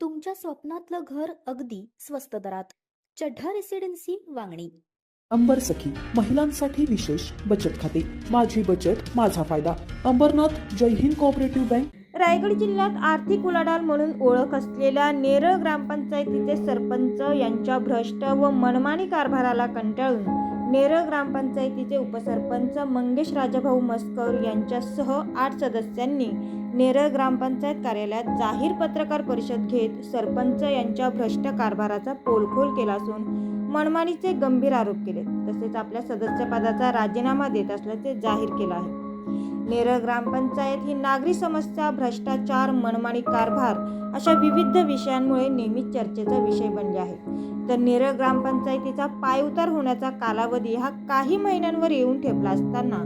तुमच्या स्वप्नातलं घर अगदी स्वस्त दरात. चढ्ढा रेसिडेन्सी वांगणी. अंबर सखी महिलांसाठी विशेष बचत खाते. माझी बचत माझा फायदा. अंबरनाथ जय हिंद कोऑपरेटिव्ह बँक रायगड जिल्ह्यात आर्थिक उलाढाल म्हणून ओळख असलेल्या नेरळ ग्रामपंचायतीचे सरपंच यांच्या भ्रष्ट व मनमानी कारभाराला कंटाळून नेरळ ग्रामपंचायतीचे उपसरपंच मंगेश राजाभाऊ मस्कर यांच्यासह आठ सदस्यांनी नेरळ ग्रामपंचायत कार्यालयात जाहीर पत्रकार परिषद घेत सरपंच यांच्या भ्रष्ट कारभाराचा पोलखोल केला असून मनमानीचे गंभीर आरोप केले तसेच आपल्या सदस्यपदाचा राजीनामा देत असल्याचे जाहीर केलं आहे. नेरळ ग्रामपंचायत ही नागरी समस्या भ्रष्टाचार मनमानी कारभार अशा विविध विषयांमुळे नेहमीच चर्चेचा विषय बनले आहे. तर नेरळ ग्रामपंचायतीचा पायउतार होण्याचा कालावधी हा काही महिन्यांवर येऊन ठेपला असताना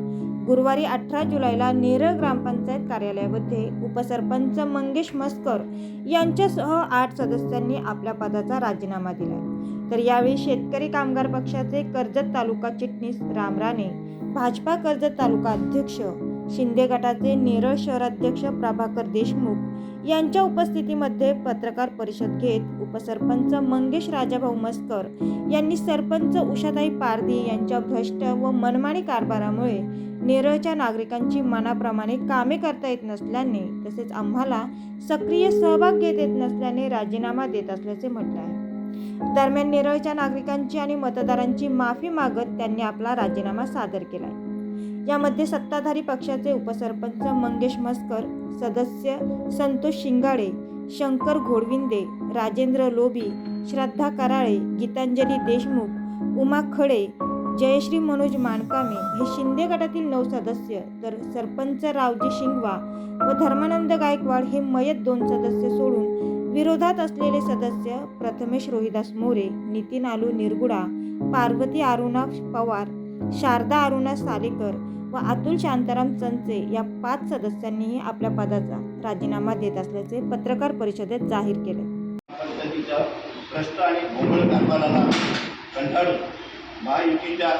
गुरुवारी अठरा जुलैला नेरळ ग्रामपंचायत कार्यालयामध्ये उपसरपंच मंगेश मस्कर यांच्यासह आठ सदस्यांनी आपल्या पदाचा राजीनामा दिला. तर यावेळी शेतकरी कामगार पक्षाचे कर्जत तालुका चिटणीस रामराणे भाजपा कर्जत तालुका अध्यक्ष शिंदे गटाचे नेरळ शहराध्यक्ष प्रभाकर देशमुख यांच्या उपस्थितीमध्ये पत्रकार परिषद घेत उपसरपंच मंगेश राजाभाऊ मस्कर यांनी सरपंच उषाताई पारधी यांच्या भ्रष्ट व मनमानी कारभारामुळे नेरळच्या नागरिकांची मनाप्रमाणे कामे करता येत नसल्याने तसेच आम्हाला सक्रिय सहभाग घेत येत नसल्याने राजीनामा देत असल्याचे म्हटले आहे. दरम्यान नेरळच्या नागरिकांची आणि मतदारांची माफी मागत त्यांनी आपला राजीनामा सादर केला आहे यामध्ये सत्ताधारी पक्षाचे उपसरपंच मंगेश मस्कर सदस्य संतोष शिंगाडे शंकर घोडविंदे राजेंद्र लोबी श्रद्धा कराळे गीतांजली देशमुख उमा खडे जयश्री मनोज मानकामे हे शिंदे गटातील नऊ सदस्य तर सरपंच रावजी शिंगवा व धर्मानंद गायकवाड हे मयत दोन सदस्य सोडून विरोधात असलेले सदस्य प्रथमेश रोहिदास मोरे नितीन आलू निरगुडा पार्वती अरुणा पवार शारदा अरुणा सालेकर व अतुल शांताराम चंचे या पाच सदस्यांनीही आपल्या पदाचा राजीनामा देत असल्याचे पत्रकार परिषदेत जाहीर केले. भ्रष्ट आणि भोंगळ कारभाराला कंटाळून महायुतीच्या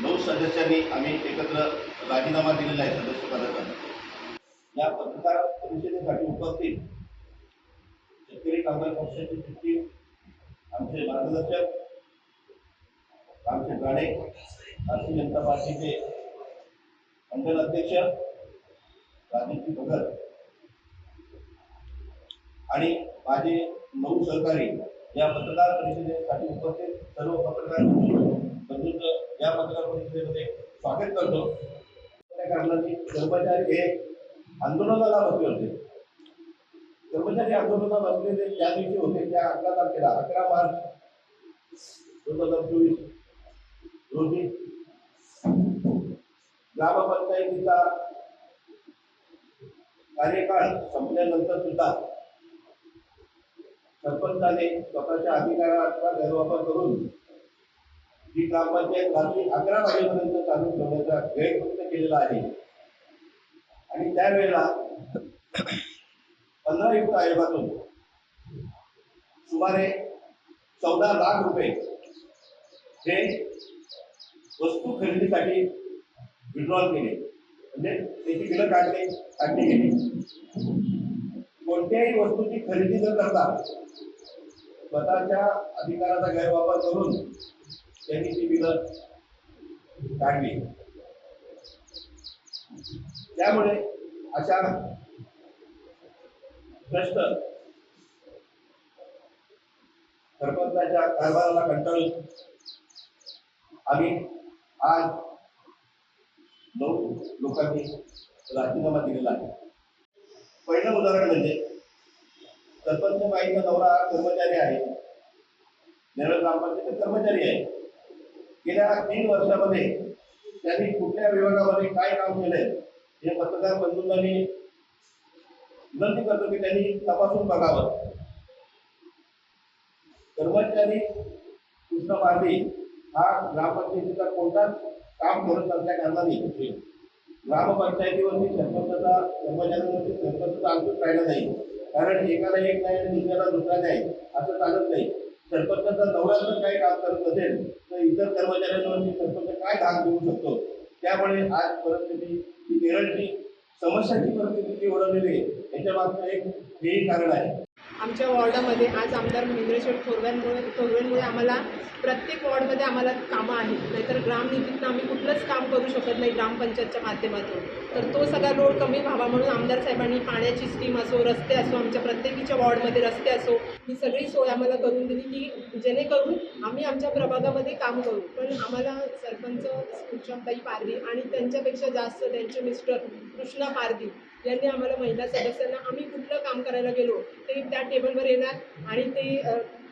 नऊ सदस्यांनी आम्ही एकत्र राजीनामा दिलेला आहे सदस्य पदाचा. या पत्रकार परिषदेसाठी उपस्थित शेतकरी कामगार पक्षाचे सचिव आमचे मार्गदर्शक रामशेठ राणे भारतीय जनता पार्टीचे मंडल अध्यक्ष राजेशजी भगत आणि माझे नऊ सहकारी या पत्रकार परिषदेसाठी उपस्थित सर्व पत्रकार बंधूंचं या पत्रकार परिषदेमध्ये स्वागत करतो. त्या कारणाने कर्मचारी हे आंदोलनाला बसले होते. कर्मचारी आंदोलनाला बसलेले ज्या दिवशी होते त्या अकरा तारखेला अकरा मार्च दोन हजार चोवीस रोजी ग्रामपंचायतीचा कार्यकाळ संपल्यानंतर सुद्धा सरपंचाने स्वतःच्या अधिकाराचा गैरवापर करून ही ग्रामपंचायत रात्री अकरा वाजेपर्यंत चालू ठेवण्याचा गैरकृत्य केलेला आहे. आणि त्यावेळेला पंधरा युक्त आयोगातून सुमारे चौदा लाख रुपये हे वस्तू खरेदीसाठी विड्रॉल केले. म्हणजे त्याची बिलं काढले काढली गेली कोणत्याही वस्तूची खरेदी न करता स्वतःच्या अधिकाराचा गैरवापर करून त्यांनी ती बिलं काढली. त्यामुळे अशा भ्रष्ट सरपंचाच्या कारभाराला कंटाळून आम्ही आज नऊ लोकांनी राजीनामा दिलेला आहे. पहिलं उदाहरण म्हणजे सरपंच बाईचा नवरा कर्मचारी आहे. नेरळ ग्रामपंचायत कर्मचारी आहे. गेल्या तीन वर्षामध्ये त्यांनी कुठल्या विभागामध्ये काय काम केलंय हे पत्रकार बंधूंनी विनंती करतो की त्यांनी तपासून बघावं. कर्मचारी कृष्ण पारधी हा ग्रामपंचायतीचा कोणताच काम करत असल्या कारणाने. ग्रामपंचायतीवरती सरपंचाचा कर्मचाऱ्यांवरती सरपंचाचा अंकुश राहिला नाही. कारण एकाला एक नाही आणि दुसऱ्याला दुसरा नाही असं चालत नाही. सरपंचाचा नवरा जर काही काम करत असेल तर इतर कर्मचाऱ्यांवरती सरपंच काय धाक देऊ शकतो? त्यामुळे आज परिस्थिती ही केरळची समस्याची परिस्थिती ओढवलेली आहे. याच्या मागचं एक हेही कारण आहे. आमच्या वॉर्डामध्ये आज आमदार महेंद्रशेठ थोरव्यांमुळे थोरवेंमुळे आम्हाला प्रत्येक वॉर्डमध्ये आम्हाला कामं आहेत. नाहीतर ग्रामनिधीतनं आम्ही कुठलंच काम करू शकत नाही ग्रामपंचायतच्या माध्यमातून. तर तो सगळा लोड कमी व्हावा म्हणून आमदार साहेबांनी पाण्याची स्कीम असो रस्ते असो आमच्या प्रत्येकीच्या वॉर्डमध्ये रस्ते असो ही सगळी सोय आम्हाला करून दिली की जेणेकरून आम्ही आमच्या प्रभागामध्ये काम करू. पण आम्हाला सरपंच सुषमताई पारदी आणि त्यांच्यापेक्षा जास्त त्यांचे मिस्टर कृष्णा पारदी यांनी आम्हाला महिला सदस्यांना आम्ही कुठलं काम करायला गेलो ते त्या टेबलवर येणार आणि ते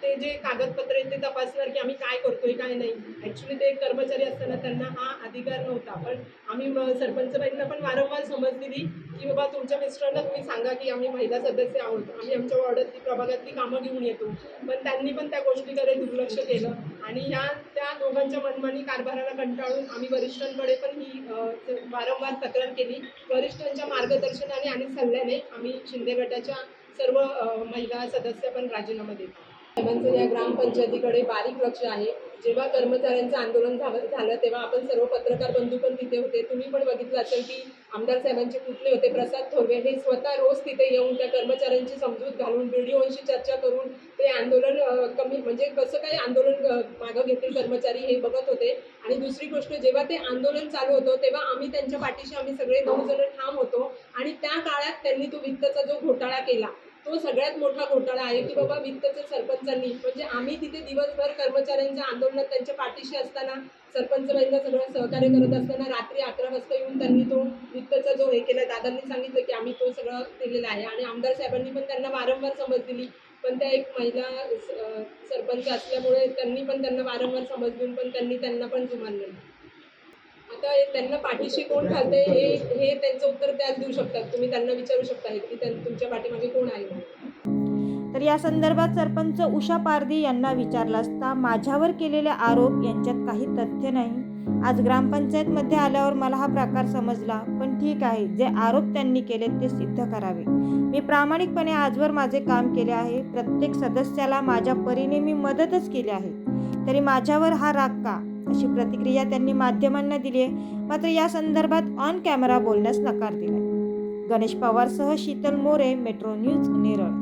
ते जे कागदपत्र आहेत ते तपासणार की आम्ही काय करतोय काय नाही. ॲक्च्युली ते कर्मचारी असताना त्यांना हा अधिकार नव्हता. पण आम्ही म- सरपंचबाईंना पण वारंवार समज दिली की बाबा तुमच्या मिस्टरांना तुम्ही सांगा की आम्ही महिला सदस्य आहोत. आम्ही आमच्या वॉर्डातली प्रभागातली कामं घेऊन येतो. पण त्यांनी पण त्या गोष्टीकडे दुर्लक्ष केलं. आणि ह्या त्या दोघांच्या मनमानी कारभाराला कंटाळून आम्ही वरिष्ठांकडे पण ही वारंवार तक्रार केली. वरिष्ठांच्या मार्गदर्शनाने आणि सल्ल्याने आम्ही शिंदे गटाच्या सर्व महिला सदस्य पण राजीनामा देतो. साहेबांचं या ग्रामपंचायतीकडे बारीक लक्ष आहे. जेव्हा कर्मचाऱ्यांचं आंदोलन झालं झालं तेव्हा आपण सर्व पत्रकार बंधू पण तिथे होते. तुम्ही पण बघितलं असेल की आमदार साहेबांचे पुतणे होते. प्रसाद थोरवे हे स्वतः रोज तिथे येऊन त्या कर्मचाऱ्यांची समजूत घालून व्हिडिओशी चर्चा करून ते आंदोलन कमी म्हणजे कसं काय आंदोलन मागं घेतील कर्मचारी हे बघत होते. आणि दुसरी गोष्ट जेव्हा ते आंदोलन चालू होतं तेव्हा आम्ही त्यांच्या पाठीशी आम्ही सगळे नऊ जण ठाम होतो. आणि त्या काळात त्यांनी तो वित्तचा जो घोटाळा केला तो सगळ्यात मोठा घोटाळा आहे की बाबा वित्तच्या सरपंचांनी म्हणजे आम्ही तिथे दिवसभर कर्मचाऱ्यांच्या आंदोलनात त्यांच्या पाठीशी असताना सरपंच बाईंना सगळं सहकार्य करत असताना रात्री अकरा वाजता येऊन त्यांनी तो वित्तचा जो हे केला दादांनी सांगितलं की आम्ही तो सगळं दिलेला आहे. आणि आमदार साहेबांनी पण त्यांना वारंवार समज दिली. पण त्या एक महिला सरपंच असल्यामुळे त्यांनी पण त्यांना वारंवार समज देऊन पण त्यांनी त्यांना पण जुमानलं आता त्यांना पाठीशी कोण घालते हे हे त्यांचं उत्तर त्याच देऊ शकतात. तुम्ही त्यांना विचारू शकता की तुमच्या पाठीमागे कोण आहे म्हणून. तर या संदर्भात सरपंच उषा पारदी यांना विचारला असता माझ्यावर केलेले आरोप यांच्यात काही तथ्य नाही. आज ग्रामपंचायतमध्ये आल्यावर मला हा प्रकार समजला पण ठीक आहे जे आरोप त्यांनी केले ते सिद्ध करावे. मी प्रामाणिकपणे आजवर माझे काम केले आहे. प्रत्येक सदस्याला माझ्या परीने मी मदतच केली आहे. तरी माझ्यावर हा राग का? अशी प्रतिक्रिया त्यांनी माध्यमांना दिली आहे. मात्र या संदर्भात ऑन कॅमेरा बोलण्यास नकार दिला गणेश पवारसह शीतल मोरे मेट्रो न्यूज नेरळ.